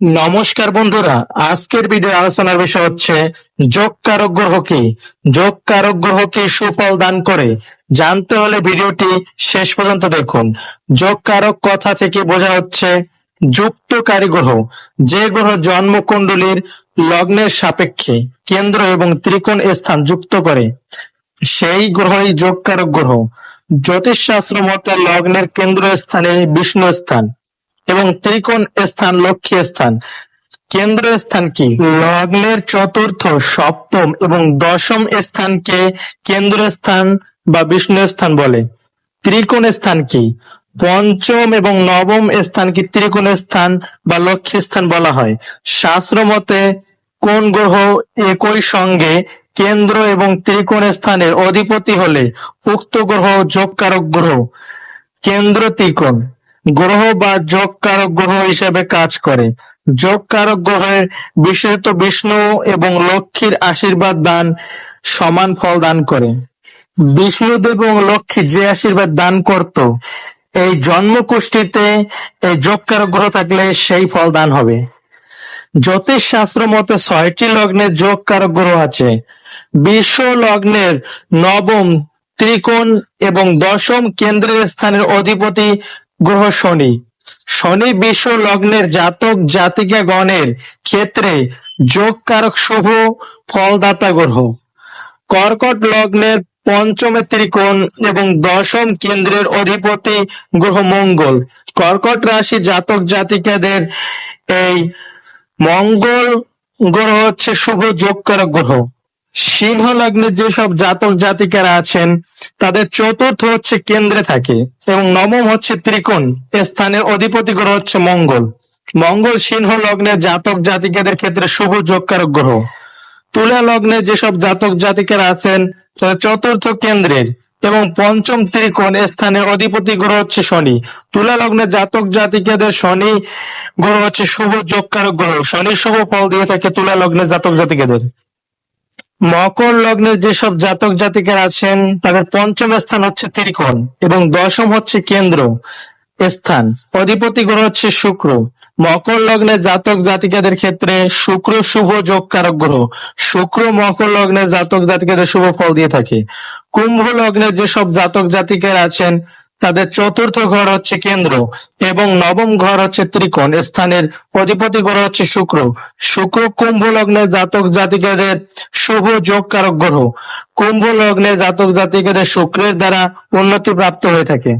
নমস্কার বন্ধুরা, আজকের ভিডিও আলোচনার বিষয় হচ্ছে যোগ কারক গ্রহ কি? যোগ কারক গ্রহ কি সুফল দান করে? জানতে হলে ভিডিওটি শেষ পর্যন্ত দেখুন। যোগ কারক কথা থেকে বোঝা হচ্ছে যুক্তকারী গ্রহ, যে গ্রহ জন্মকুণ্ডলীর লগ্নের সাপেক্ষে কেন্দ্র এবং ত্রিকোণ স্থান যুক্ত করে, সেই গ্রহই যোগ কারক গ্রহ। জ্যোতিষশাস্ত্র মতে লগ্নের কেন্দ্র স্থানে বিষ্ণু স্থান। এবং ত্রিকোণ স্থান লক্ষ্মী স্থান। কেন্দ্র স্থান কি? লগ্নের চতুর্থ, সপ্তম এবং দশম স্থানকে কেন্দ্র স্থান বা বিষ্ণু স্থান বলে। ত্রিকোণ স্থান কি? পঞ্চম এবং নবম স্থানকে ত্রিকোণ স্থান বা লক্ষ্মী স্থান বলা হয়। শাস্ত্র মতে, কোন গ্রহ একই সঙ্গে কেন্দ্র এবং ত্রিকোণ স্থানের অধিপতি হলে উক্ত গ্রহ যোগকারক গ্রহ। কেন্দ্র ত্রিকোণ। গ্রহ বা যোগ কারক গ্রহ হিসেবে কাজ করে। যোগ কারক গ্রহের বিশেষত বিষ্ণু এবং লক্ষ্মীর আশীর্বাদ দান সমান ফল দান করে। বিষ্ণুদেব এবং লক্ষ্মী যে আশীর্বাদ দান করত, এই জন্মকুষ্ঠিতে এই যোগ কারক গ্রহ থাকলে সেই ফল দান হবে। জ্যোতিষ শাস্ত্র মতে ছয়টি লগ্নের যোগ কারক গ্রহ আছে। বিশ্ব লগ্নের নবম, ত্রিকোণ এবং দশম কেন্দ্রের স্থানের অধিপতি গ্রহ শনি। শনি বিশ্ব লগ্নের জাতক জাতিকা গণের ক্ষেত্রে যোগ কারক শুভ ফলদাতা গ্রহ। কর্কট লগ্নের পঞ্চমে ত্রিকোণ এবং দশম কেন্দ্রের অধিপতি গ্রহ মঙ্গল। কর্কট রাশি জাতক জাতিকাদের এই মঙ্গল গ্রহ হচ্ছে শুভ যোগকারক গ্রহ। সিংহ লগ্নের যেসব জাতক জাতিকারা আছেন, তাদের চতুর্থ হচ্ছে কেন্দ্রে থাকে এবং নবম হচ্ছে ত্রিকোণ। স্থানের অধিপতি গ্রহ হচ্ছে মঙ্গল। মঙ্গল সিংহ লগ্নের জাতক জাতিকাদের ক্ষেত্রে শুভ যোগকারক গ্রহ। তুলা লগ্নে যেসব জাতক জাতিকারা আছেন তাদের চতুর্থ কেন্দ্রের এবং পঞ্চম ত্রিকোণ। স্থানের অধিপতি গ্রহ হচ্ছে শনি। তুলা লগ্নের জাতক জাতিকাদের শনি গ্রহ হচ্ছে শুভ যোগকারক গ্রহ। শনি শুভ ফল দিয়ে থাকে তুলা লগ্নের জাতক জাতিকাদের। মকর লগ্নের যেসব জাতক জাতিকারা আছেন, তাদের পঞ্চম স্থান হচ্ছে ত্রিকোণ এবং দশম হচ্ছে কেন্দ্র স্থান। অধিপতি গ্রহ হচ্ছে শুক্র। মকর লগ্নের জাতক জাতিকাদের ক্ষেত্রে শুক্র শুভ যোগ কারক গ্রহ। শুক্র মকর লগ্নের জাতক জাতিকাদের শুভ ফল দিয়ে থাকে। কুম্ভ লগ্নের যেসব জাতক জাতিকারা আছেন তাদের চতুর্থ ঘর হচ্ছে কেন্দ্র এবং নবম ঘর হচ্ছে ত্রিকোণ স্থানের অধিপতি গ্রহ হচ্ছে শুক্র। শুক্র কুম্ভ লগ্নে জাতক জাতিকাদের শুভ যোগ কারক গ্রহ। কুম্ভ লগ্নে জাতক জাতিকাদের শুক্রের দ্বারা উন্নতি প্রাপ্ত হয়ে থাকে।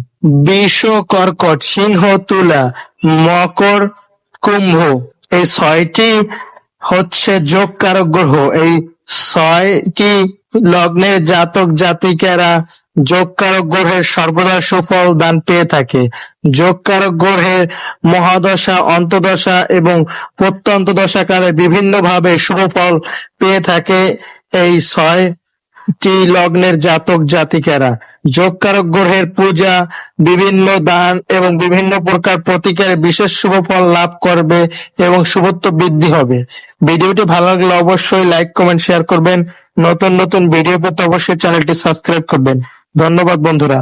বিষ, কর্কট, সিংহ, তুলা, মকর, কুম্ভ এই ছয়টি হচ্ছে যোগ কারক গ্রহ। এই ছয়টি লগ্নের জাতক জাতিকারা যোগ কারক গ্রহের সর্বদা সুফল দান পেয়ে থাকে। যোগ কারক গ্রহের মহাদশা, অন্তদশা এবং প্রত্যন্ত দশাকালে বিভিন্নভাবে সুফল পেয়ে থাকে এই ছয় টি লগ্নের জাতক জাতিকারা। যোগকারক গ্রহের পূজা, বিভিন্ন দান এবং বিভিন্ন প্রকার প্রতিকার বিশেষ শুভ ফল লাভ করবে এবং শুভত্ব বৃদ্ধি হবে। ভিডিওটি ভালো লাগলে অবশ্যই লাইক, কমেন্ট, শেয়ার করবেন। নতুন নতুন ভিডিও পেতে অবশ্যই চ্যানেলটি সাবস্ক্রাইব করবেন। ধন্যবাদ বন্ধুরা।